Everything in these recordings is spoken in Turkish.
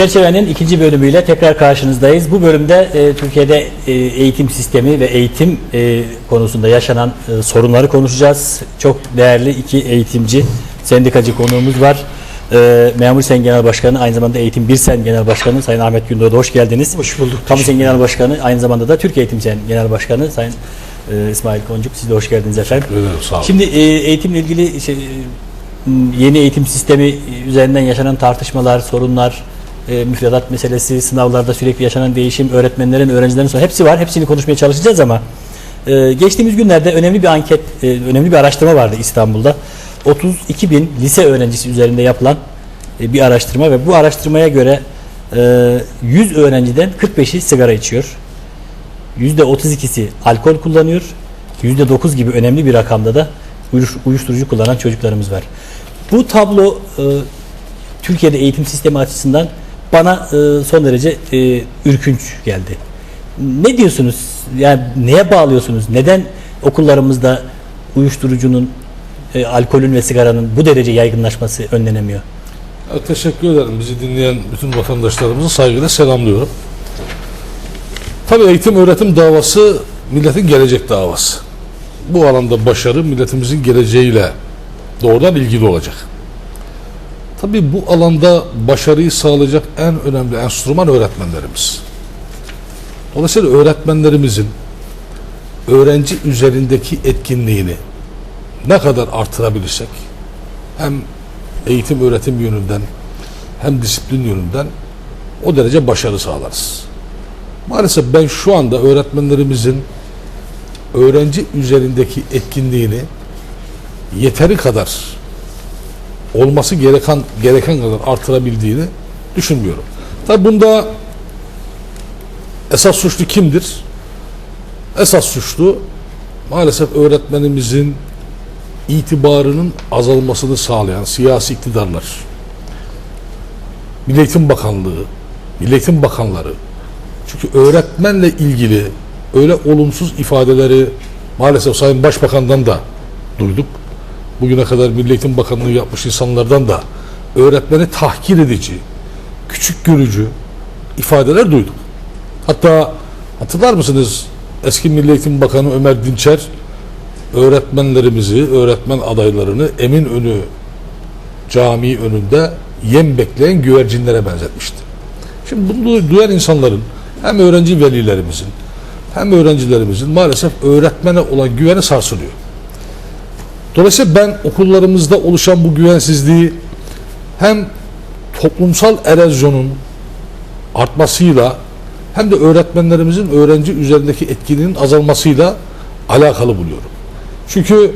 Çerçevenin ikinci bölümüyle tekrar karşınızdayız. Bu bölümde e, Türkiye'de e, eğitim sistemi ve eğitim e, konusunda yaşanan e, sorunları konuşacağız. Çok değerli iki eğitimci, sendikacı konuğumuz var. E, Memur Sen Genel Başkanı, aynı zamanda Eğitim Bir Sen Genel Başkanı Sayın Ahmet Gündoğdu hoş geldiniz. Hoş bulduk. Kamu Sen Genel Başkanı, aynı zamanda da Türkiye Eğitim Sen Genel Başkanı Sayın e, İsmail Koncuk. Siz de hoş geldiniz efendim. Ederim, sağ olun. Şimdi e, eğitimle ilgili şey, yeni eğitim sistemi üzerinden yaşanan tartışmalar, sorunlar, e, müfredat meselesi, sınavlarda sürekli yaşanan değişim, öğretmenlerin, öğrencilerin sorunu hepsi var. Hepsini konuşmaya çalışacağız ama e, geçtiğimiz günlerde önemli bir anket, e, önemli bir araştırma vardı İstanbul'da. 32 bin lise öğrencisi üzerinde yapılan e, bir araştırma ve bu araştırmaya göre e, 100 öğrenciden 45'i sigara içiyor. %32'si alkol kullanıyor. %9 gibi önemli bir rakamda da uyuş- uyuşturucu kullanan çocuklarımız var. Bu tablo e, Türkiye'de eğitim sistemi açısından bana e, son derece e, ürkünç geldi. Ne diyorsunuz? Yani neye bağlıyorsunuz? Neden okullarımızda uyuşturucunun, e, alkolün ve sigaranın bu derece yaygınlaşması önlenemiyor? Teşekkür ederim. Bizi dinleyen bütün vatandaşlarımızı saygıyla selamlıyorum. Tabii eğitim öğretim davası milletin gelecek davası. Bu alanda başarı milletimizin geleceğiyle doğrudan ilgili olacak. Tabii bu alanda başarıyı sağlayacak en önemli enstrüman öğretmenlerimiz. Dolayısıyla öğretmenlerimizin öğrenci üzerindeki etkinliğini ne kadar artırabilirsek hem eğitim öğretim yönünden hem disiplin yönünden o derece başarı sağlarız. Maalesef ben şu anda öğretmenlerimizin öğrenci üzerindeki etkinliğini yeteri kadar olması gereken gereken kadar artırabildiğini düşünmüyorum. Tabi bunda esas suçlu kimdir? Esas suçlu maalesef öğretmenimizin itibarının azalmasını sağlayan siyasi iktidarlar, Milli Eğitim Bakanlığı, Milli Eğitim Bakanları, çünkü öğretmenle ilgili öyle olumsuz ifadeleri maalesef Sayın Başbakan'dan da duyduk. Bugüne kadar Milli Eğitim Bakanlığı yapmış insanlardan da öğretmeni tahkir edici, küçük görücü ifadeler duyduk. Hatta hatırlar mısınız eski Milli Eğitim Bakanı Ömer Dinçer öğretmenlerimizi, öğretmen adaylarını Eminönü Camii önünde yem bekleyen güvercinlere benzetmişti. Şimdi bunu duyan insanların hem öğrenci velilerimizin hem öğrencilerimizin maalesef öğretmene olan güveni sarsılıyor. Dolayısıyla ben okullarımızda oluşan bu güvensizliği hem toplumsal erozyonun artmasıyla hem de öğretmenlerimizin öğrenci üzerindeki etkinin azalmasıyla alakalı buluyorum. Çünkü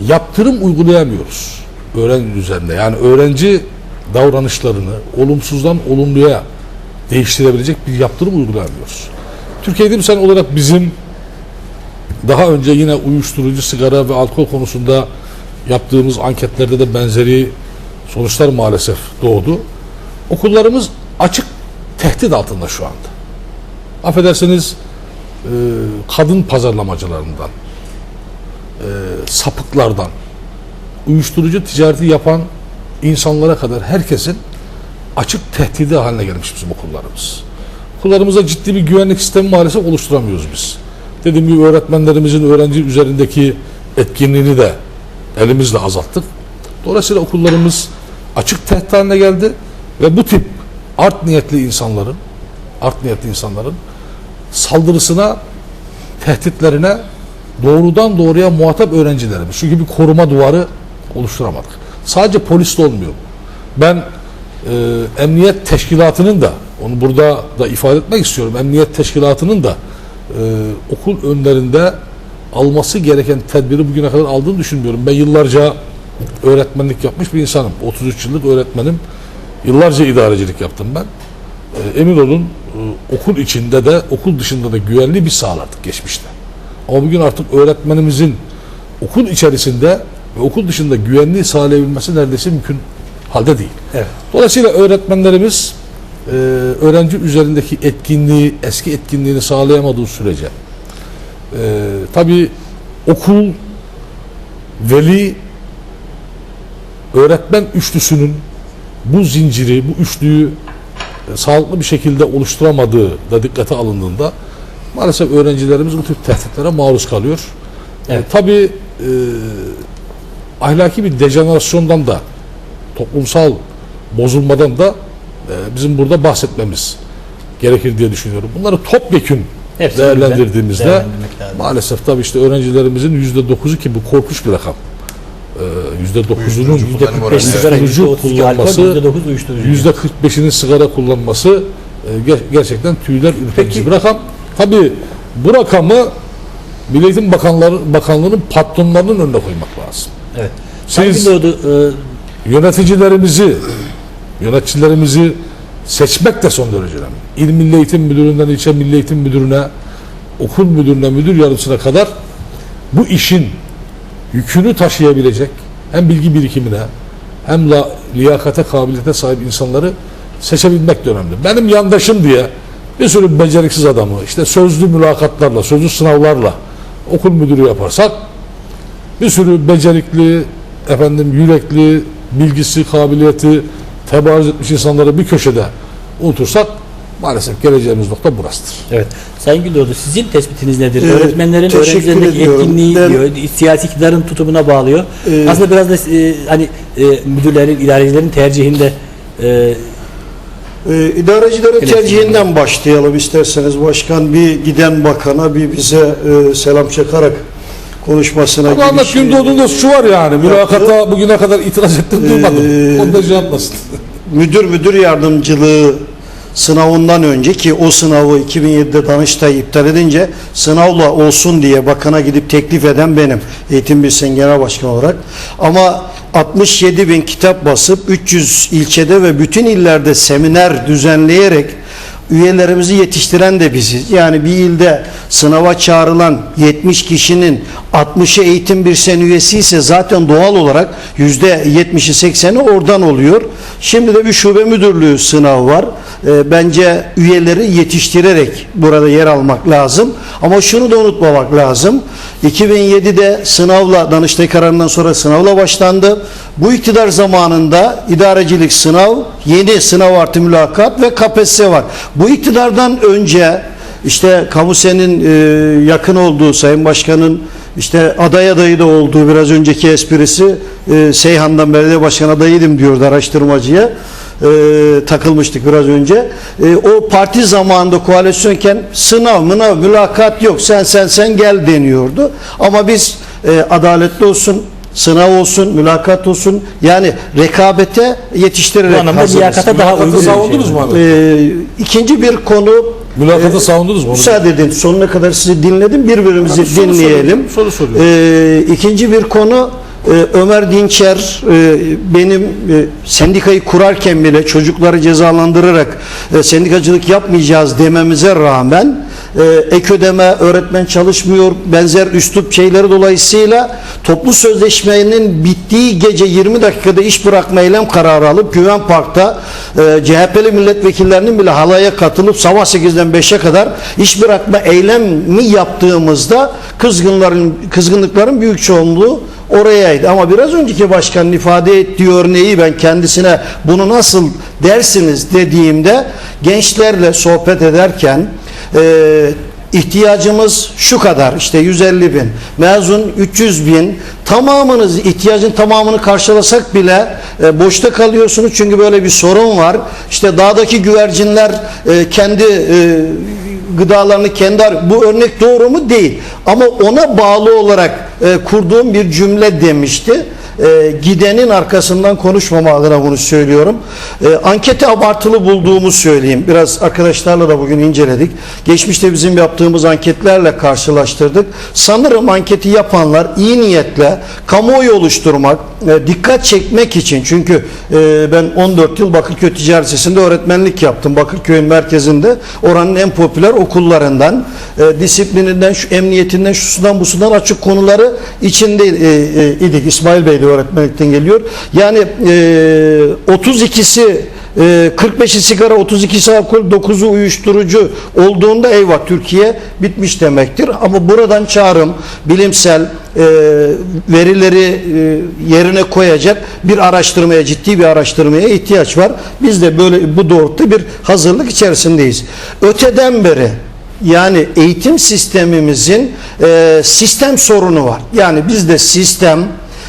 yaptırım uygulayamıyoruz öğrenci üzerinde. Yani öğrenci davranışlarını olumsuzdan olumluya değiştirebilecek bir yaptırım uygulayamıyoruz. Türkiye Eğitim Sen olarak bizim daha önce yine uyuşturucu, sigara ve alkol konusunda yaptığımız anketlerde de benzeri sonuçlar maalesef doğdu. Okullarımız açık tehdit altında şu anda. Affedersiniz e, kadın pazarlamacılarından, e, sapıklardan, uyuşturucu ticareti yapan insanlara kadar herkesin açık tehdidi haline gelmiş bizim okullarımız. Okullarımızda ciddi bir güvenlik sistemi maalesef oluşturamıyoruz biz. Dediğim gibi öğretmenlerimizin öğrenci üzerindeki etkinliğini de elimizle azalttık. Dolayısıyla okullarımız açık tehdit haline geldi ve bu tip art niyetli insanların art niyetli insanların saldırısına tehditlerine doğrudan doğruya muhatap öğrencilerimiz. Çünkü bir koruma duvarı oluşturamadık. Sadece polis de olmuyor. Ben e, emniyet teşkilatının da onu burada da ifade etmek istiyorum. Emniyet teşkilatının da okul önlerinde alması gereken tedbiri bugüne kadar aldığını düşünmüyorum. Ben yıllarca öğretmenlik yapmış bir insanım. 33 yıllık öğretmenim. Yıllarca idarecilik yaptım ben. E, emin olun e, okul içinde de okul dışında da güvenli bir sağlardık geçmişte. Ama bugün artık öğretmenimizin okul içerisinde ve okul dışında güvenliği sağlayabilmesi neredeyse mümkün halde değil. Evet. Dolayısıyla öğretmenlerimiz e, öğrenci üzerindeki etkinliği, eski etkinliğini sağlayamadığı sürece e, tabi okul, veli, öğretmen üçlüsünün bu zinciri, bu üçlüyü e, sağlıklı bir şekilde oluşturamadığı da dikkate alındığında maalesef öğrencilerimiz bu tür tehditlere maruz kalıyor. Evet. E, tabii e, ahlaki bir dejenerasyondan da toplumsal bozulmadan da bizim burada bahsetmemiz gerekir diye düşünüyorum. Bunları topyekün Hepsini değerlendirdiğimizde maalesef tabii işte öğrencilerimizin yüzde dokuzu ki bu korkunç bir rakam. Ee, Yüzde dokuzunun Uyuşturucu. %45 sigara, uyuşturucu %32 alkol, kullanması, %9 uyuşturucu. yüzde 45'inin sigara kullanması e, ger- gerçekten tüyler ürperici Peki- bir rakam. Tabii bu rakamı Milli Eğitim Bakanları, Bakanlığı'nın patronlarının önüne koymak lazım. Evet. Siz- Gündoğdu, e, Yöneticilerimizi, yöneticilerimizi seçmek de son derece önemli. İl Milli Eğitim Müdürü'nden ilçe Milli Eğitim Müdürü'ne, okul müdürüne, müdür yardımcısına kadar bu işin yükünü taşıyabilecek hem bilgi birikimine hem la, liyakate, kabiliyete sahip insanları seçebilmek de önemli. Benim yandaşım diye bir sürü beceriksiz adamı işte sözlü mülakatlarla, sözlü sınavlarla okul müdürü yaparsak bir sürü becerikli, efendim yürekli, bilgisi, kabiliyeti tebarüz etmiş insanları bir köşede unutursak maalesef geleceğimiz nokta burasıdır. evet. Sayın Gündoğdu sizin tespitiniz nedir? Ee, Öğretmenlerin öğrencilerindeki ediyorum. etkinliği Ben- diyor, siyasi iktidarın tutumuna bağlıyor. Ee, Aslında biraz da e, hani e, müdürlerin, idarecilerin tercihinde e, Ee, idarecilerin tercihinden başlayalım isterseniz. Başkan bir giden bakana bir bize e, selam çakarak konuşmasına Ahmet giriş- Gündoğdu'nda şu var yani mülakata bugüne kadar itiraz ettim duymadım. Ee, Onu da cevaplasın. müdür müdür yardımcılığı sınavından önce ki o sınavı 2007'de Danıştay iptal edince sınavla olsun diye bakana gidip teklif eden benim eğitim bilsen genel başkan olarak ama 67 bin kitap basıp 300 ilçede ve bütün illerde seminer düzenleyerek üyelerimizi yetiştiren de biziz. Yani bir ilde sınava çağrılan 70 kişinin 60'ı eğitim bir sen üyesi ise zaten doğal olarak %70'i 80'i oradan oluyor. Şimdi de bir şube müdürlüğü sınavı var. Ee, bence üyeleri yetiştirerek burada yer almak lazım. Ama şunu da unutmamak lazım. 2007'de sınavla Danıştay kararından sonra sınavla başlandı. Bu iktidar zamanında idarecilik sınav, yeni sınav artı mülakat ve KPSS var. Bu iktidardan önce işte Kamusen'in e, yakın olduğu Sayın Başkan'ın işte aday adayı da olduğu biraz önceki esprisi e, Seyhan'dan belediye başkan adayıydım diyordu araştırmacıya. E, takılmıştık biraz önce. E, o parti zamanında koalisyonken sınav mınav mülakat yok sen sen sen gel deniyordu. Ama biz e, adaletli olsun sınav olsun, mülakat olsun yani rekabete yetiştirerek Bu anlamda hazırız. liyakata daha uygun bir şey. savundunuz mu? Ee, ikinci bir konu Mülakatı e, savundunuz mu? Müsaade edin sonuna kadar sizi dinledim birbirimizi Abi soru dinleyelim. soru soruyorum. Ee, ikinci bir konu e, Ömer Dinçer e, benim e, sendikayı kurarken bile çocukları cezalandırarak e, sendikacılık yapmayacağız dememize rağmen e, ek ödeme öğretmen çalışmıyor benzer üslup şeyleri dolayısıyla toplu sözleşmenin bittiği gece 20 dakikada iş bırakma eylem kararı alıp Güven Park'ta e, CHP'li milletvekillerinin bile halaya katılıp sabah 8'den 5'e kadar iş bırakma eylemi yaptığımızda kızgınların kızgınlıkların büyük çoğunluğu orayaydı. Ama biraz önceki başkanın ifade ettiği örneği ben kendisine bunu nasıl dersiniz dediğimde gençlerle sohbet ederken e, ihtiyacımız şu kadar işte 150 bin mezun 300 bin tamamınız ihtiyacın tamamını karşılasak bile e, boşta kalıyorsunuz çünkü böyle bir sorun var işte dağdaki güvercinler e, kendi e, gıdalarını kendi bu örnek doğru mu? Değil. Ama ona bağlı olarak e, kurduğum bir cümle demişti e, gidenin arkasından konuşmama adına bunu söylüyorum. E, anketi abartılı bulduğumu söyleyeyim. Biraz arkadaşlarla da bugün inceledik. Geçmişte bizim yaptığımız anketlerle karşılaştırdık. Sanırım anketi yapanlar iyi niyetle kamuoyu oluşturmak, e, dikkat çekmek için çünkü e, ben 14 yıl Bakırköy Ticaret Lisesi'nde öğretmenlik yaptım. Bakırköy'ün merkezinde oranın en popüler okullarından e, disiplininden, şu emniyetinden, şusundan busundan açık konuları içinde e, e, idik. İsmail Bey de öğretmenlikten geliyor. Yani e, 32'si e, 45'i sigara, 32'si alkol, 9'u uyuşturucu olduğunda eyvah Türkiye bitmiş demektir. Ama buradan çağrım bilimsel e, verileri e, yerine koyacak bir araştırmaya, ciddi bir araştırmaya ihtiyaç var. Biz de böyle bu doğrultuda bir hazırlık içerisindeyiz. Öteden beri yani eğitim sistemimizin e, sistem sorunu var. Yani bizde sistem,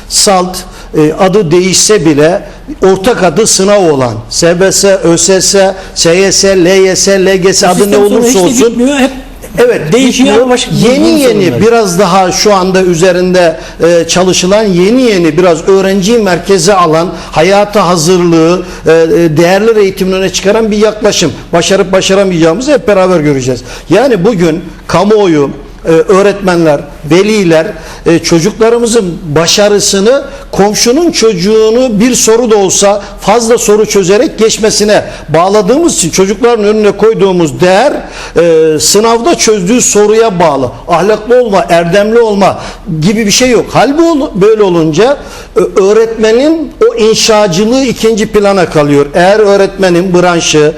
salt e, adı değişse bile ortak adı sınav olan SBS, ÖSS, SYS, LYS, LGS adı ne olursa olsun bitmiyor, hep Evet değişiyor yeni yeni sorunları. biraz daha şu anda üzerinde e, çalışılan yeni yeni biraz öğrenciyi merkeze alan hayata hazırlığı e, e, değerli eğitimin öne çıkaran bir yaklaşım. Başarıp başaramayacağımızı hep beraber göreceğiz. Yani bugün kamuoyu e, öğretmenler, veliler e, çocuklarımızın başarısını komşunun çocuğunu bir soru da olsa fazla soru çözerek geçmesine bağladığımız için çocukların önüne koyduğumuz değer e, sınavda çözdüğü soruya bağlı. Ahlaklı olma, erdemli olma gibi bir şey yok. Hal bu ol- böyle olunca e, öğretmenin o inşacılığı ikinci plana kalıyor. Eğer öğretmenin branşı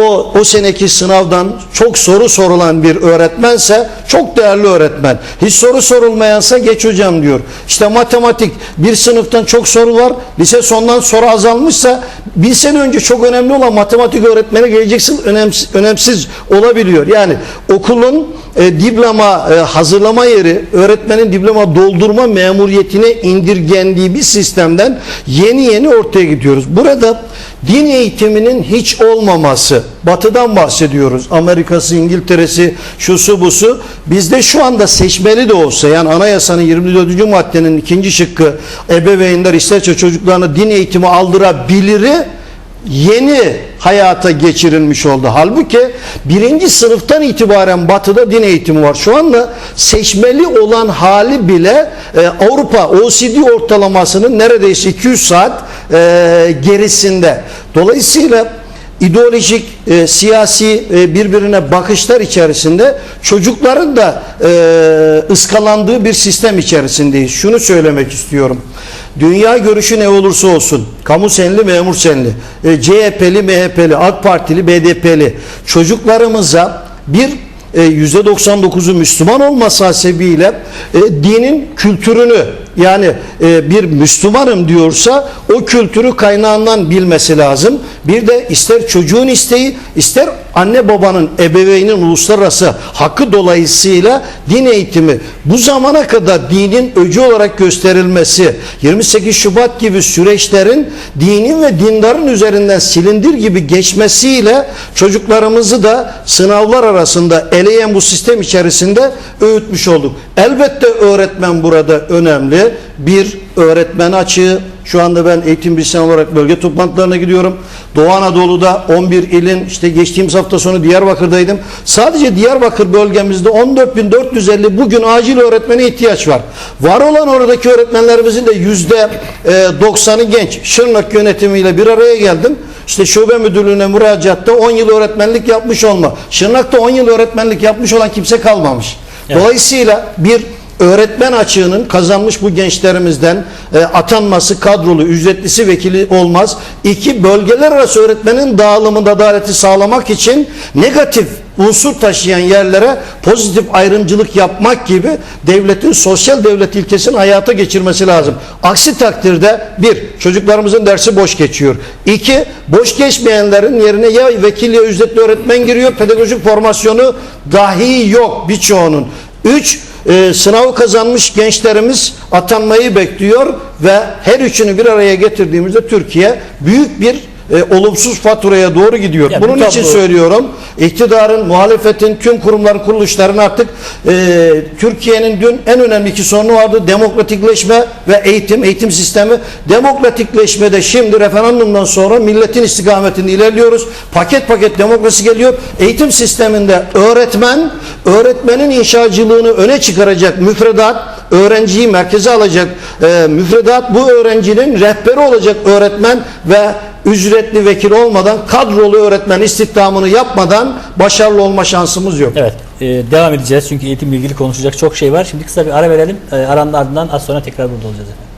o o seneki sınavdan çok soru sorulan bir öğretmense çok değerli öğretmen. Hiç soru sorulmayansa geç hocam diyor. İşte matematik bir sınıftan çok soru var. Lise sondan soru azalmışsa bir sene önce çok önemli olan matematik öğretmeni geleceksin önemsiz, önemsiz olabiliyor. Yani okulun e, diploma e, hazırlama yeri öğretmenin diploma doldurma memuriyetine indirgendiği bir sistemden yeni yeni ortaya gidiyoruz. Burada din eğitiminin hiç olmaması batıdan bahsediyoruz. Amerika'sı, İngiltere'si, şusu busu. Bizde şu anda seçmeli de olsa yani anayasanın 24. maddenin ikinci şıkkı ebeveynler isterse çocuklarına din eğitimi aldırabiliri yeni hayata geçirilmiş oldu. Halbuki birinci sınıftan itibaren batıda din eğitimi var. Şu anda seçmeli olan hali bile e, Avrupa OECD ortalamasının neredeyse 200 saat e, gerisinde. Dolayısıyla ideolojik, e, siyasi e, birbirine bakışlar içerisinde çocukların da e, ıskalandığı bir sistem içerisindeyiz. Şunu söylemek istiyorum. Dünya görüşü ne olursa olsun, kamu senli, memur senli, e, CHP'li, MHP'li, AK Partili, BDP'li çocuklarımıza bir e, %99'u Müslüman olması hasebiyle e, dinin kültürünü yani e, bir Müslümanım diyorsa o kültürü kaynağından bilmesi lazım. Bir de ister çocuğun isteği ister anne babanın ebeveynin uluslararası hakkı dolayısıyla din eğitimi bu zamana kadar dinin öcü olarak gösterilmesi 28 Şubat gibi süreçlerin dinin ve dindarın üzerinden silindir gibi geçmesiyle çocuklarımızı da sınavlar arasında eleyen bu sistem içerisinde öğütmüş olduk. Elbette öğretmen burada önemli. Bir öğretmen açığı şu anda ben eğitim bilsen olarak bölge toplantılarına gidiyorum. Doğu Anadolu'da 11 ilin işte geçtiğimiz hafta sonu Diyarbakır'daydım. Sadece Diyarbakır bölgemizde 14.450 bugün acil öğretmene ihtiyaç var. Var olan oradaki öğretmenlerimizin de yüzde e, 90'ı genç. Şırnak yönetimiyle bir araya geldim. İşte şube müdürlüğüne müracaatta 10 yıl öğretmenlik yapmış olma. Şırnak'ta 10 yıl öğretmenlik yapmış olan kimse kalmamış. Evet. Dolayısıyla bir öğretmen açığının kazanmış bu gençlerimizden e, atanması kadrolu ücretlisi vekili olmaz. İki bölgeler arası öğretmenin dağılımında adaleti sağlamak için negatif unsur taşıyan yerlere pozitif ayrımcılık yapmak gibi devletin sosyal devlet ilkesini hayata geçirmesi lazım. Aksi takdirde bir çocuklarımızın dersi boş geçiyor. İki boş geçmeyenlerin yerine ya vekil ya ücretli öğretmen giriyor pedagojik formasyonu dahi yok birçoğunun. Üç e, sınavı kazanmış gençlerimiz atanmayı bekliyor ve her üçünü bir araya getirdiğimizde Türkiye büyük bir e, olumsuz faturaya doğru gidiyor. Ya bu Bunun için söylüyorum. İktidarın, muhalefetin, tüm kurumların, kuruluşların artık e, Türkiye'nin dün en önemli iki sorunu vardı. Demokratikleşme ve eğitim, eğitim sistemi. Demokratikleşmede şimdi referandumdan sonra milletin istikametinde ilerliyoruz. Paket paket demokrasi geliyor. Eğitim sisteminde öğretmen, öğretmenin inşacılığını öne çıkaracak müfredat, öğrenciyi merkeze alacak e, müfredat bu öğrencinin rehberi olacak öğretmen ve ücretli vekil olmadan kadrolu öğretmen istihdamını yapmadan başarılı olma şansımız yok. Evet, e, devam edeceğiz çünkü eğitimle ilgili konuşacak çok şey var. Şimdi kısa bir ara verelim. E, aranın ardından az sonra tekrar burada olacağız efendim.